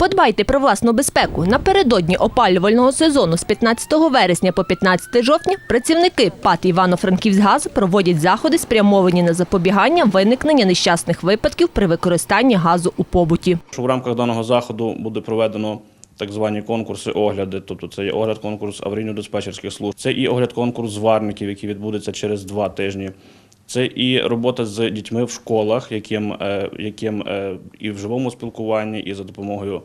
Подбайте про власну безпеку. Напередодні опалювального сезону з 15 вересня по 15 жовтня працівники ПАТ Івано-Франківськгаз проводять заходи, спрямовані на запобігання виникнення нещасних випадків при використанні газу у побуті. в рамках даного заходу буде проведено так звані конкурси огляди, тобто це є огляд конкурс аварійно-диспетчерських служб, це і огляд конкурс зварників, який відбудеться через два тижні. Це і робота з дітьми в школах, яким, е, яким е, і в живому спілкуванні, і за допомогою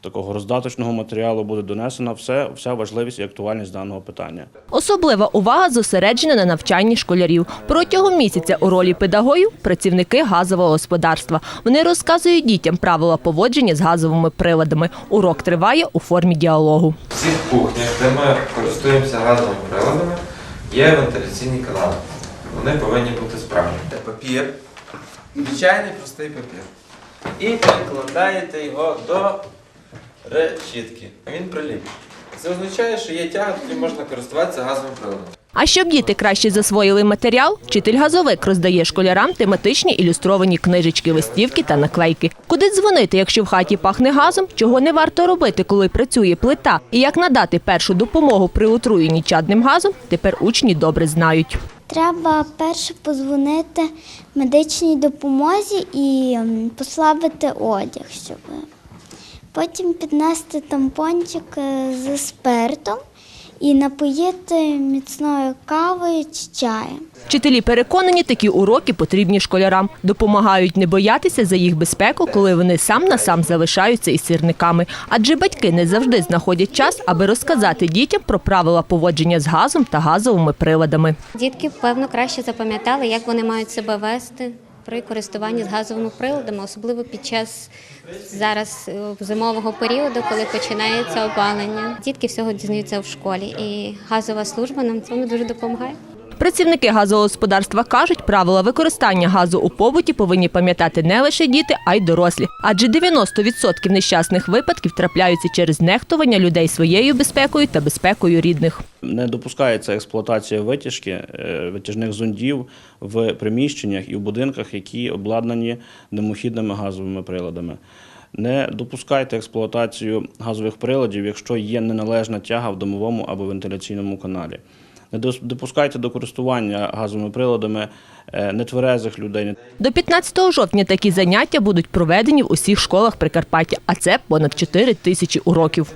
такого роздаточного матеріалу буде донесена все, вся важливість і актуальність даного питання. Особлива увага зосереджена на навчанні школярів. Протягом місяця у ролі педагогів працівники газового господарства. Вони розказують дітям правила поводження з газовими приладами. Урок триває у формі діалогу. В цих кухнях, де ми користуємося газовими приладами, є вентиляційні канали. Вони повинні бути справні. Папір, звичайний простий папір. І прикладаєте його до решітки. Він приліп. Це означає, що є тяга, тоді можна користуватися газовим приладом. А щоб діти краще засвоїли матеріал, вчитель газовик роздає школярам тематичні ілюстровані книжечки, листівки та наклейки. Куди дзвонити, якщо в хаті пахне газом, чого не варто робити, коли працює плита, і як надати першу допомогу при отруєнні чадним газом, тепер учні добре знають. Треба перше позвонити медичній допомозі і послабити одяг, щоб потім піднести тампончик з спиртом і напоїти міцною кавою чи чаєм. Вчителі переконані, такі уроки потрібні школярам. Допомагають не боятися за їх безпеку, коли вони сам на сам залишаються із сірниками. Адже батьки не завжди знаходять час, аби розказати дітям про правила поводження з газом та газовими приладами. Дітки, певно, краще запам'ятали, як вони мають себе вести при користуванні з газовими приладами, особливо під час зараз е, зимового періоду, коли починається опалення. Дітки всього дізнаються в школі, і газова служба нам цьому дуже допомагає. Працівники газового господарства кажуть, правила використання газу у побуті повинні пам'ятати не лише діти, а й дорослі. Адже 90% нещасних випадків трапляються через нехтування людей своєю безпекою та безпекою рідних. Не допускається експлуатація витяжки, е, витяжних зондів в приміщеннях і в будинках, які обладнані димохідними газовими приладами. Не допускайте експлуатацію газових приладів, якщо є неналежна тяга в домовому або вентиляційному каналі. Не допускайте до користування газовими приладами е, нетверезих людей, До 15 жовтня такі заняття будуть проведені в усіх школах Прикарпаття, а це понад 4 тисячі уроків.